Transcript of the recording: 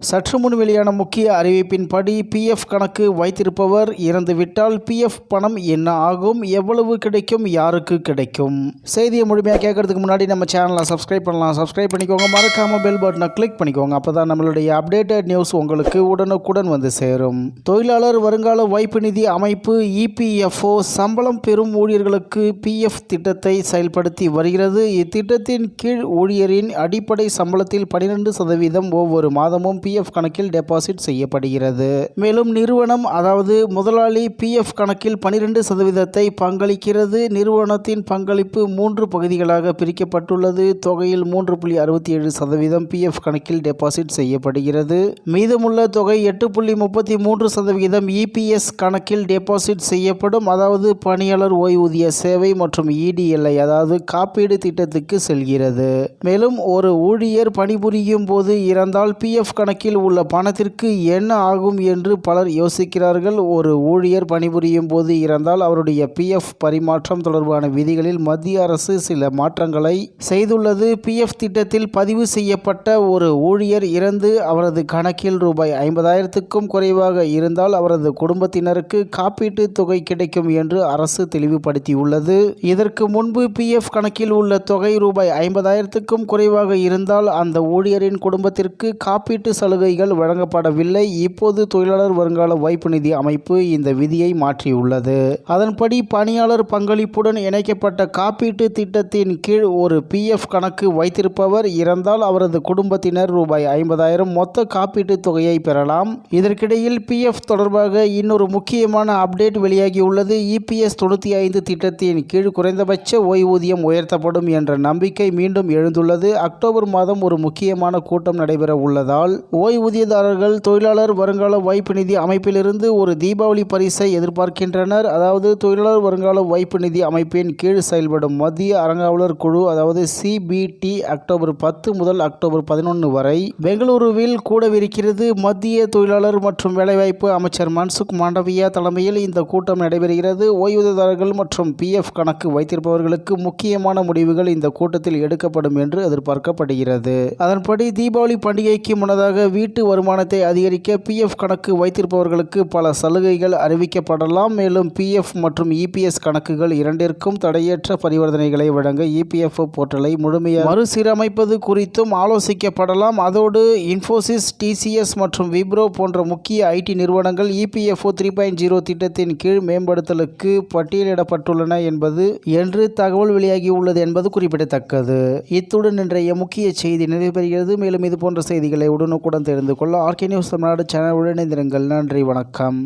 சற்று முன் வெளியான முக்கிய அறிவிப்பின்படி பிஎஃப் கணக்கு வைத்திருப்பவர் இறந்துவிட்டால் பிஎஃப் பணம் என்ன ஆகும் எவ்வளவு கிடைக்கும் யாருக்கு கிடைக்கும்? செய்தியை முழுமையாக கேட்கறதுக்கு முன்னாடி நம்ம சேனலை சப்ஸ்கிரைப் பண்ணலாம். சப்ஸ்கிரைப் பண்ணிக்கோங்க. மறக்காம பெல் பட்டனை கிளிக் பண்ணிக்கோங்க. அப்போ தான் நம்மளுடைய அப்டேட்டட் நியூஸ் உங்களுக்கு உடனுக்குடன் வந்து சேரும். தொழிலாளர் வருங்கால வைப்பு நிதி அமைப்பு இபிஎஃப்ஓ சம்பளம் பெறும் ஊழியர்களுக்கு பிஎஃப் திட்டத்தை செயல்படுத்தி வருகிறது. இத்திட்டத்தின் கீழ் ஊழியரின் அடிப்படை சம்பளத்தில் பனிரெண்டு சதவீதம் ஒவ்வொரு மாதமும் பிஎஃப் கணக்கில் டெபாசிட் செய்யப்படுகிறது. மேலும் நிறுவனம் அதாவது முதலாளி பிஎஃப் கணக்கில் பனிரெண்டு சதவீதத்தை பங்களிக்கிறது. நிறுவனத்தின் பங்களிப்பு மூன்று பகுதிகளாக பிரிக்கப்பட்டுள்ளது. தொகையில் மூன்று புள்ளி அறுபத்தி ஏழு சதவீதம் பிஎஃப் கணக்கில் டெபாசிட் செய்யப்படுகிறது. மீதமுள்ள தொகை எட்டு புள்ளி முப்பத்தி மூன்று சதவீதம் இபிஎஸ் கணக்கில் டெபாசிட் செய்யப்படும். அதாவது பணியாளர் ஓய்வூதிய சேவை மற்றும் இடிஎல்ஐ அதாவது காப்பீடு திட்டத்துக்கு செல்கிறது. மேலும் ஒரு ஊழியர் பணிபுரியும் போது இறந்தால் பிஎஃப் கணக்கு கணக்கில் உள்ள பணத்திற்கு என்ன ஆகும் என்று பலர் யோசிக்கிறார்கள். ஒரு ஊழியர் பணிபுரியும் போது இறந்தால் அவருடைய பிஎஃப் பரிமாற்றம் தொடர்பான விதிகளில் மத்திய அரசு சில மாற்றங்களை செய்துள்ளது. பிஎஃப் திட்டத்தில் பதிவு செய்யப்பட்ட ஒரு ஊழியர் இறந்து அவரது கணக்கில் ரூபாய் ஐம்பதாயிரத்துக்கும் குறைவாக இருந்தால் அவரது குடும்பத்தினருக்கு காப்பீட்டு தொகை கிடைக்கும் என்று அரசு தெளிவுபடுத்தியுள்ளது. இதற்கு முன்பு பிஎஃப் கணக்கில் உள்ள தொகை ரூபாய் ஐம்பதாயிரத்துக்கும் குறைவாக இருந்தால் அந்த ஊழியரின் குடும்பத்திற்கு காப்பீட்டு சலுகைகள் வழங்கப்படவில்லை. இப்போது தொழிலாளர் வருங்கால வைப்பு நிதி அமைப்பு இந்த விதியை மாற்றியுள்ளது. அதன்படி பணியாளர் பங்களிப்புடன் இணைக்கப்பட்ட காப்பீட்டு திட்டத்தின் கீழ் ஒரு பிஎஃப் கணக்கு வைத்திருப்பவர் இறந்தால் அவரது குடும்பத்தினர் ரூபாய் ஐம்பதாயிரம் மொத்த காப்பீட்டு தொகையை பெறலாம். இதற்கிடையில் பிஎஃப் தொடர்பாக இன்னொரு முக்கியமான அப்டேட் வெளியாகியுள்ளது. இபிஎஸ் தொண்ணூற்றி ஐந்து திட்டத்தின் கீழ் குறைந்தபட்ச ஓய்வூதியம் உயர்த்தப்படும் என்ற நம்பிக்கை மீண்டும் எழுந்துள்ளது. அக்டோபர் மாதம் ஒரு முக்கியமான கூட்டம் நடைபெற உள்ளதால் ஓய்வூதியதாரர்கள் தொழிலாளர் வருங்கால வைப்பு நிதி அமைப்பிலிருந்து ஒரு தீபாவளி பரிசை எதிர்பார்க்கின்றனர். அதாவது தொழிலாளர் வருங்கால வைப்பு நிதி அமைப்பின் கீழ் செயல்படும் மத்திய அறங்காவலர் குழு அதாவது சிபிடி அக்டோபர் பத்து முதல் அக்டோபர் பதினொன்று வரை பெங்களூருவில் கூடவிருக்கிறது. மத்திய தொழிலாளர் மற்றும் வேலைவாய்ப்பு அமைச்சர் மன்சுக் மாண்டவியா தலைமையில் இந்த கூட்டம் நடைபெறுகிறது. ஓய்வூதியதாரர்கள் மற்றும் பிஎஃப் கணக்கு வைத்திருப்பவர்களுக்கு முக்கியமான முடிவுகள் இந்த கூட்டத்தில் எடுக்கப்படும் என்று எதிர்பார்க்கப்படுகிறது. அதன்படி தீபாவளி பண்டிகைக்கு முன்னதாக வீட்டு வருமானத்தை அதிகரிக்க பிஎஃப் கணக்கு வைத்திருப்பவர்களுக்கு பல சலுகைகள் அறிவிக்கப்படலாம். மேலும் பிஎஃப் மற்றும் இபிஎஸ் கணக்குகள் இரண்டிற்கும் தடையற்ற பரிவர்த்தனைகளை வழங்க இபிஎஃப் போர்ட்டலை முழுமையாக மறுசீரமைப்பது குறித்தும் ஆலோசிக்கப்படலாம். அதோடு இன்ஃபோசிஸ் டிசிஎஸ் மற்றும் விப்ரோ போன்ற முக்கிய ஐடி நிறுவனங்கள் இபிஎஃப்ஓ த்ரீ பாயிண்ட் ஜீரோ திட்டத்தின் கீழ் மேம்படுத்தலுக்கு பட்டியலிடப்பட்டுள்ளன என்பது என்று தகவல் வெளியாகியுள்ளது என்பது குறிப்பிடத்தக்கது. இத்துடன் இன்றைய முக்கிய செய்தி நிறைவு பெறுகிறது. மேலும் இது போன்ற செய்திகளை உடனுக்குடன் தெரிந்து கொள்ள ஆர்கே நியூஸ் தமிழ்நாடு சேனல் இணைந்திருங்கள் நன்றி வணக்கம்.